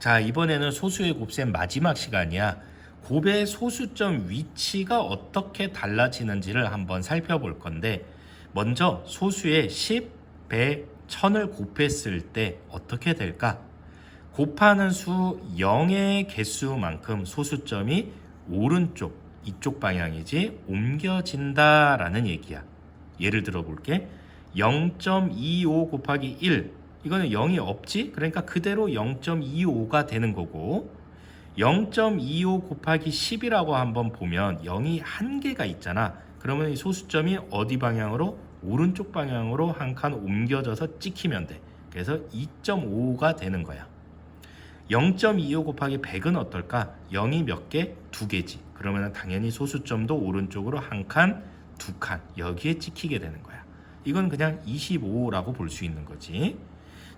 자, 이번에는 소수의 곱셈 마지막 시간이야. 곱의 소수점 위치가 어떻게 달라지는지를 한번 살펴볼 건데 먼저 소수의 10, 100, 1000을 곱했을 때 어떻게 될까? 곱하는 수 0의 개수만큼 소수점이 오른쪽 이쪽 방향이지 옮겨진다라는 얘기야. 예를 들어 볼게. 0.25 곱하기 1 이거는 0이 없지? 그러니까 그대로 0.25가 되는 거고 0.25 곱하기 10이라고 한번 보면 0이 한 개가 있잖아. 그러면 이 소수점이 어디 방향으로? 오른쪽 방향으로 한 칸 옮겨져서 찍히면 돼. 그래서 2.5가 되는 거야. 0.25 곱하기 100은 어떨까? 0이 몇 개? 두 개지. 그러면 당연히 소수점도 오른쪽으로 한 칸, 두 칸 여기에 찍히게 되는 거야. 이건 그냥 25라고 볼 수 있는 거지.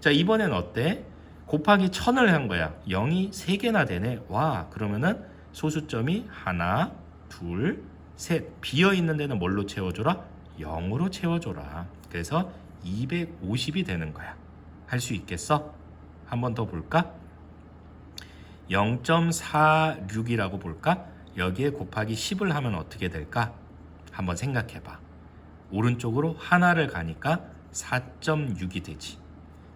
자, 이번엔 어때? 곱하기 1000을 한 거야. 0이 3개나 되네. 와, 그러면은 소수점이 하나, 둘, 셋. 비어 있는 데는 뭘로 채워줘라? 0으로 채워줘라. 그래서 250이 되는 거야. 할 수 있겠어? 한 번 더 볼까? 0.46이라고 볼까? 여기에 곱하기 10을 하면 어떻게 될까? 한번 생각해 봐. 오른쪽으로 하나를 가니까 4.6이 되지.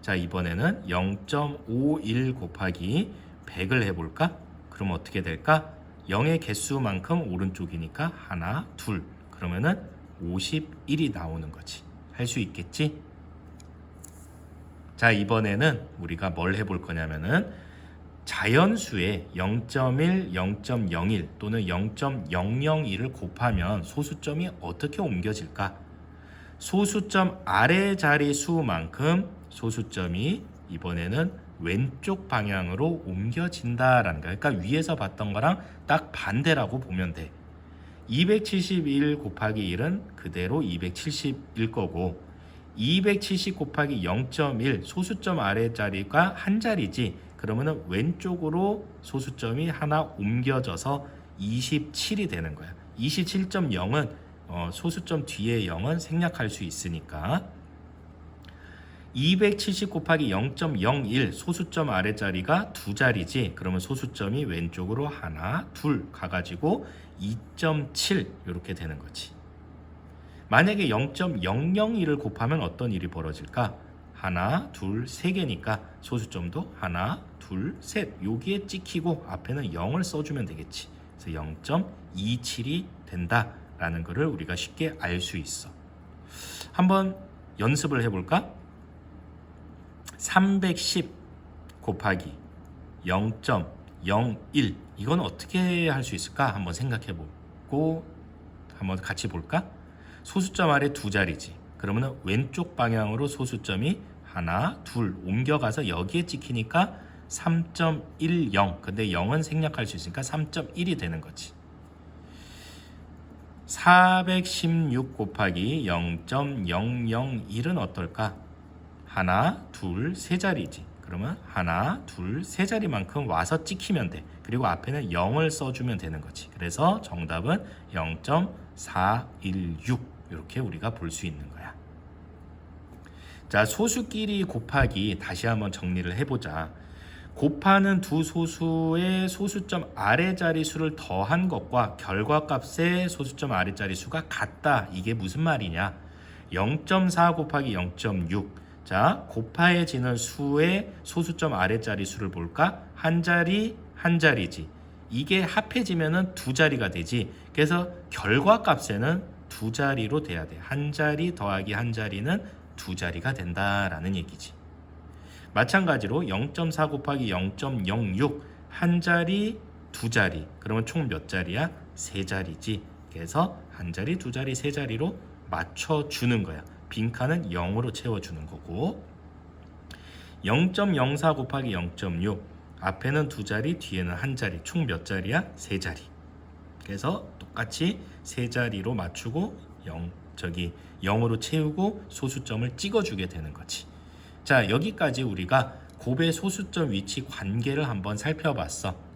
자, 이번에는 0.51 곱하기 100을 해볼까? 그럼 어떻게 될까? 0의 개수만큼 오른쪽이니까 하나, 둘. 그러면은 51이 나오는 거지. 할 수 있겠지? 자, 이번에는 우리가 뭘 해볼 거냐면은 자연수의 0.1, 0.01 또는 0.001을 곱하면 소수점이 어떻게 옮겨질까? 소수점 아래 자리 수만큼 소수점이 이번에는 왼쪽 방향으로 옮겨진다라는 거야. 그러니까 위에서 봤던 거랑 딱 반대라고 보면 돼. 271 곱하기 1은 그대로 271 거고 270 곱하기 0.1 소수점 아래 자리가 한 자리지. 그러면은 왼쪽으로 소수점이 하나 옮겨져서 27이 되는 거야. 27.0은 어, 소수점 뒤에 0은 생략할 수 있으니까 270 곱하기 0.01 소수점 아래 자리가 두 자리지. 그러면 소수점이 왼쪽으로 하나, 둘 가가지고 2.7 이렇게 되는 거지. 만약에 0.001을 곱하면 어떤 일이 벌어질까? 하나, 둘, 세 개니까 소수점도 하나, 둘, 셋 여기에 찍히고 앞에는 0을 써주면 되겠지. 그래서 0.27이 된다라는 것을 우리가 쉽게 알 수 있어. 한번 연습을 해볼까? 310 곱하기 0.01 이건 어떻게 할 수 있을까? 한번 생각해 보고 한번 같이 볼까? 소수점 아래 두 자리지. 그러면 왼쪽 방향으로 소수점이 하나, 둘 옮겨가서 여기에 찍히니까 3.10. 근데 0은 생략할 수 있으니까 3.1이 되는 거지. 416 곱하기 0.001은 어떨까? 하나, 둘, 세 자리지. 그러면 하나, 둘, 세 자리만큼 와서 찍히면 돼. 그리고 앞에는 0을 써주면 되는 거지. 그래서 정답은 0.416 이렇게 우리가 볼 수 있는 거야. 자, 소수끼리 곱하기 다시 한번 정리를 해보자. 곱하는 두 소수의 소수점 아래 자리 수를 더한 것과 결과값의 소수점 아래 자리 수가 같다. 이게 무슨 말이냐? 0.4 곱하기 0.6. 자, 곱하여지는 수의 소수점 아래 자리 수를 볼까? 한 자리, 한 자리지. 이게 합해지면은 두 자리가 되지. 그래서 결과 값에는 두 자리로 돼야 돼. 한 자리 더하기 한 자리는 두 자리가 된다라는 얘기지. 마찬가지로 0.4 곱하기 0.06 한 자리 두 자리 그러면 총 몇 자리야? 세 자리지. 그래서 한 자리 두 자리 세 자리로 맞춰 주는 거야. 빈칸은 0으로 채워 주는 거고 0.04 곱하기 0.6 앞에는 두 자리 뒤에는 한 자리 총 몇 자리야? 세 자리. 그래서 똑같이 세 자리로 맞추고 0 저기 0으로 채우고 소수점을 찍어 주게 되는 거지. 자, 여기까지 우리가 곱의 소수점 위치 관계를 한번 살펴봤어.